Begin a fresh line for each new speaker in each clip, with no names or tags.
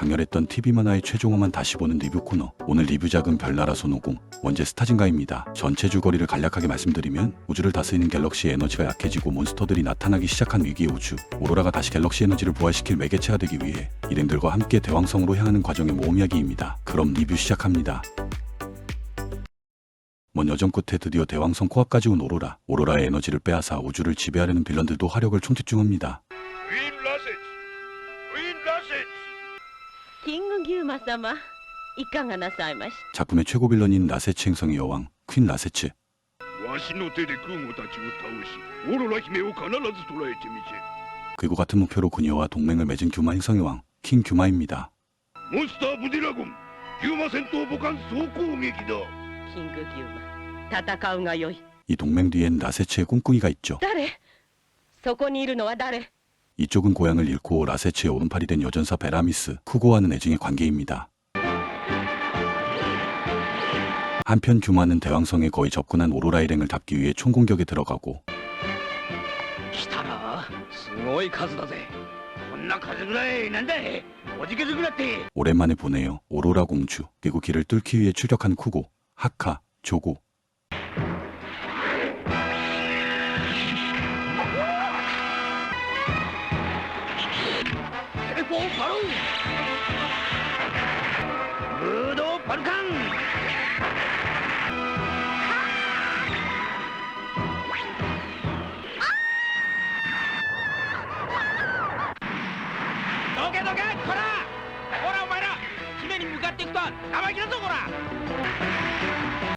강렬했던 TV 만화의 최종화만 다시 보는 리뷰 코너. 오늘 리뷰작은 별나라 손오공, 원제 스타진가입니다. 전체 줄거리를 간략하게 말씀드리면 우주를 다스리는 갤럭시의 에너지가 약해지고 몬스터들이 나타나기 시작한 위기의 우주. 오로라가 다시 갤럭시 에너지를 부활시킬 매개체가 되기 위해 일행들과 함께 대왕성으로 향하는 과정의 모험 이야기입니다. 그럼 리뷰 시작합니다. 먼 여정 끝에 드디어 대왕성 코앞까지 온 오로라. 오로라의 에너지를 빼앗아 우주를 지배하려는 빌런들도 화력을 총집중합니다.
キングギューマ様いかがなさいまし
작품의 최고 빌런인 라세츠 행성의 여왕 퀸 라세츠
わしの手で空母たちを倒しオロラ姫を必ず捕らえてみせる
그리고 같은 목표로 그녀와 동맹을 맺은 규마 행성의 왕 킹 규마입니다.
モンスターブディラゴンヒューマ戦闘母艦総攻撃だ
キングギューマ戦うがよい
이 동맹 뒤엔 라세츠의 꿍꿍이가 있죠.
誰そこにいるのは誰
이쪽은 고향을 잃고 라세츠의 오른팔이 된 여전사 베라미스 쿠고와는 애증의 관계입니다. 한편 규마는 대왕성에 거의 접근한 오로라 일행을 잡기 위해 총공격에 들어가고 오랜만에 보네요. 오로라 공주 그리고 길을 뚫기 위해 추격한 쿠고, 하카, 조고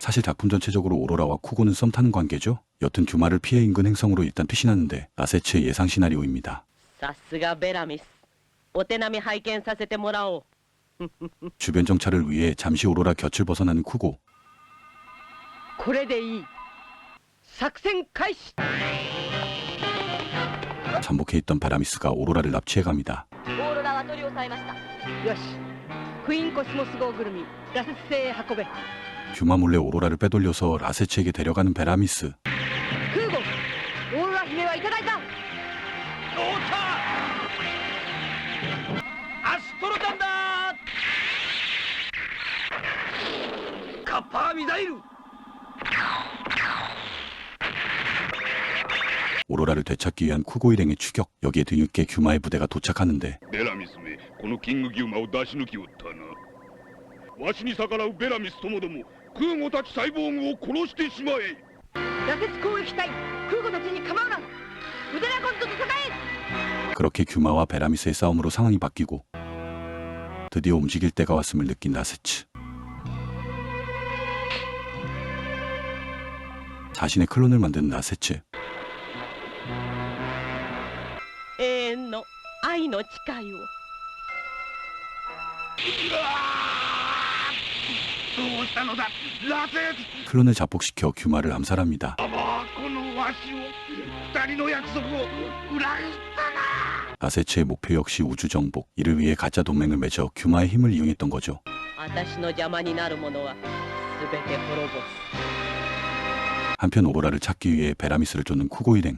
사실 작품 전체적으로 오로라와 쿠고는 썸 타는 관계죠. 여튼 규마를 피해 인근 행성으로 일단 퇴신하는데 라세츠의 예상 시나리오입니다.
さすがベラミスお手並み拝見させてもらおう
주변 정찰을 위해 잠시 오로라 곁을 벗어나는 쿠고
これでいい作戦開始
잠복해 있던 바라미스가 오로라를 납치해 갑니다.
オーロラは取り押さえましたよしクイーンコスモス号ぐるみラセス星へ運べ
규마 몰래 오로라를 빼돌려서 라세치에게 데려가는 베라미스.
그곳 오로라 히메와
이타다이다. 노타 아스토로 단다. 카파 미다이루.
오로라를 되찾기 위한 쿠고 일행의 추격. 여기에 뒤늦게 규마의 부대가 도착하는데
ベラミスめこのキングギウマを出し抜きおったなわしに逆らうベラミスともども空母たちサイボーグを殺してしまえ
ラセス攻撃隊空母たちに構うなウデラゴンと戦え
그렇게 규마와 베라미스의 싸움으로 상황이 바뀌고 드디어 움직일 때가 왔음을 느낀 라세츠 자신의 클론을 만든 라세츠
永遠の愛の誓いを
클론을 자폭시켜 규마를 암살합니다. 아세츠의 목표 역시 우주 정복. 이를 위해 가짜 동맹을 맺어 규마의 힘을 이용했던 거죠. 한편 오로라를 찾기 위해 베라미스를 쫓는 쿠고 일행.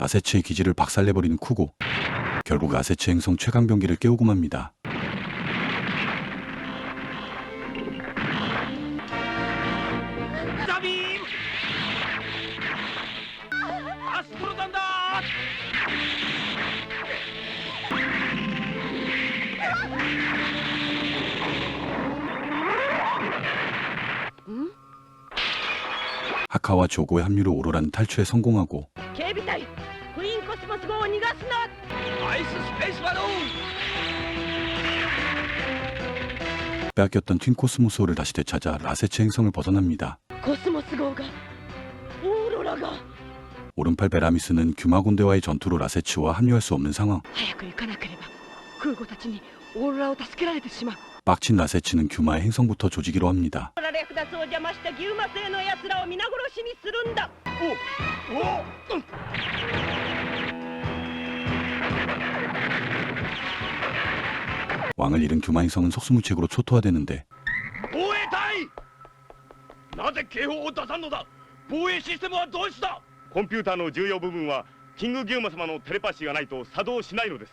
라세츠의 기지를 박살내버리는 쿠고. 결국 라세츠 행성 최강병기를 깨우고 맙니다. 하카와 조고의 합류로 오로라는 탈출에 성공하고
警備隊クイーンコスモス号を逃がすな
アイススペースバローン
빼앗겼던 튠코스모스호를 다시 되찾아 라세츠 행성을 벗어납니다.
コスモス号がオーロラが
오른팔 베라미스는 규마 군대와의 전투로 라세츠와 합류할 수 없는 상황.
早く行かなければ空母たちにオーロラを助けられてしまう
빡친 나세치는 규마의 행성부터 조지기로 합니다. 왕을 잃은 규마 행성은 속수무책으로 초토화되는데
컴퓨터の重要部分はキングギウマ様のテレパシーがないと作動しないのです。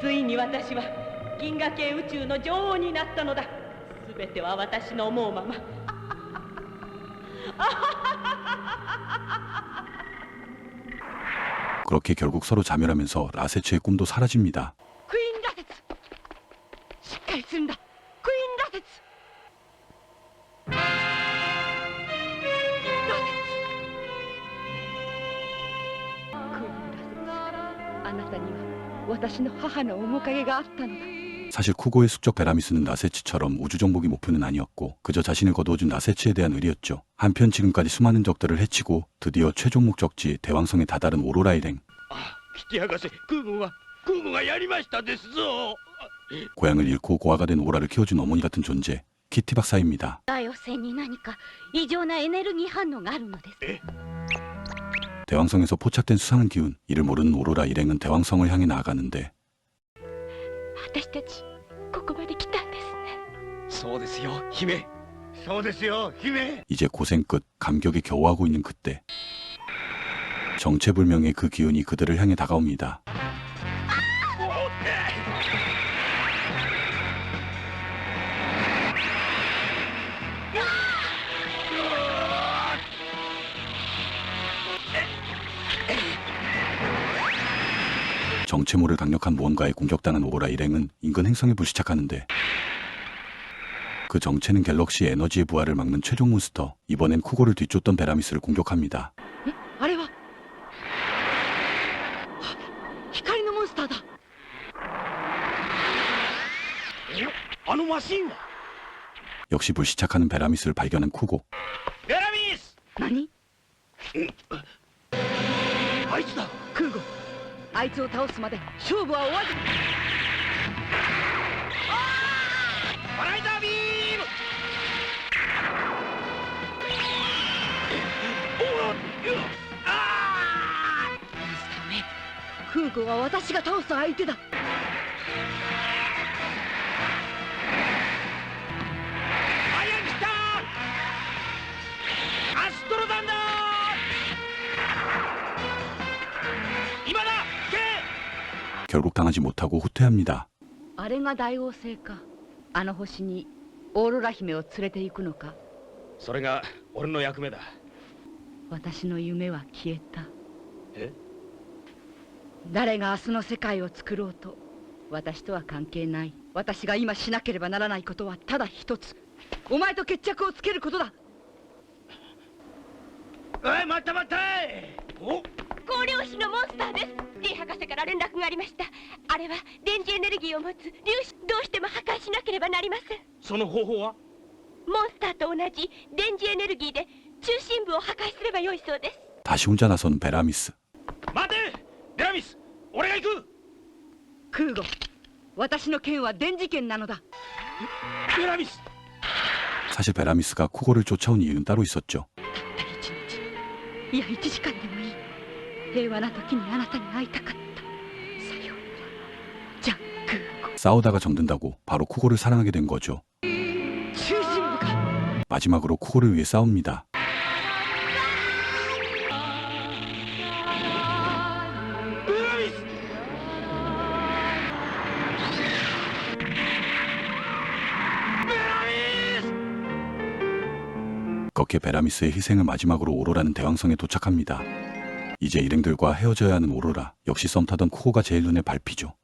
ついに私は銀河系宇宙の女王になったのだ全ては私の思うまま
그렇게 결국 서로 자멸하면서 라세츠의 꿈도 사라집니 다.
퀸 라세 츠! 시카이 쓴 다! 퀸 라세 츠! 라세 츠! 퀸 라세 츠! 아나타니와 私の母の面影があったのだ
사실 쿠고의 숙적 베라미스는 라세츠처럼 우주정복이 목표는 아니었고 그저 자신을 거두어준 라세츠에 대한 의리였죠. 한편 지금까지 수많은 적들을 해치고 드디어 최종 목적지 대왕성에 다다른 오로라 일행
あ引き剥がせ空母が空母がやりましたですぞ
고향을 잃고 고아가 된 오라를 키워준 어머니 같은 존재 키티 박사입니다.
大汚染に何か異常なエネルギー反応があるのです
대왕성에서 포착된 수상한 기운 이를 모르는 오로라 일행은 대왕성을 향해 나아가는데
私たちここまで来たんですね
そうですよ姫そうですよ姫
이제 고생 끝 감격에 겨워하고 있는 그때 정체불명의 그 기운이 그들을 향해 다가옵니다. 정체 모를 강력한 무언가의 공격당한 오로라 일행은 인근 행성에 불시착하는데 그 정체는 갤럭시 에너지의 부하를 막는 최종 몬스터 이번엔 쿠고를 뒤쫓던 베라미스를 공격합니다.
어?
역시 불시착하는 베라미스를 발견한 쿠고.
베라미스! 아니? 어?
아이츠다. 쿠고. あいつを倒すまで勝負は終わるバライダー
ビーム。空吾は私が倒す相手だ。
결국 당하지 못하고 후퇴합니다.
あれが大王星かあの星にオーロラ姫を連れて行くのか
それが俺の役目だ
私の夢は消えた
え
誰が明日の世界を作ろうと私とは関係ない私が今しなければならないことはただ一つお前と決着をつけることだ
おい待った待ったお
光量子のモンスターです D 博士から連絡がありましたあれは電磁エネルギーを持つ粒子どうしても破壊しなければなりません
その方法は
モンスターと同じ電磁エネルギーで中心部を破壊すればよいそうです
다시 혼자 나선 베라미스.
待てデラミス俺が行く
空母私の剣は電磁剣なのだ
デラミス
사실 베라미스가 쿠고를 쫓아온 이유는 따로 있었죠.
たった一日いや一時間でもいい 平和な時にあなたに会いたかったさようならじゃ空母
싸우다가 정든다고 바로 쿠고를 사랑하게 된 거죠.
中心部か
마지막으로 쿠고를 위해 싸웁니다.
デラミス
그렇게 베라미스의 희생을 마지막으로 오로라는 대왕성에 도착합니다. 이제 일행들과 헤어져야 하는 오로라 역시 썸 타던 쿠고가 제일 눈에 밟히죠.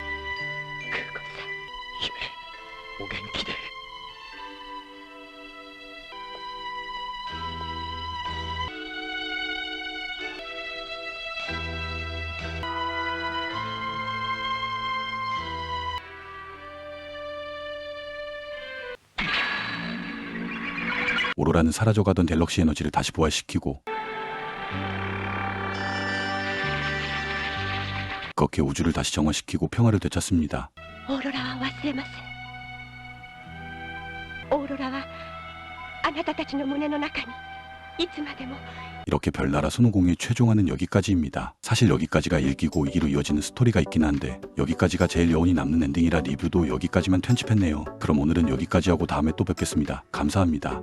오로라는 사라져가던 갤럭시 에너지를 다시 부활시키고 그렇게 우주를 다시 정화시키고 평화를 되찾습니다.
オーロラは忘れませんオーロラはあなたたちの胸の中にいつまでも
이렇게 별나라 손오공의 최종화는 여기까지입니다. 사실 여기까지가 1기고 2기로 이어지는 스토리가 있긴 한데 여기까지가 제일 여운이 남는 엔딩이라 리뷰도 여기까지만 편집했네요. 그럼 오늘은 여기까지 하고 다음에 또 뵙겠습니다. 감사합니다.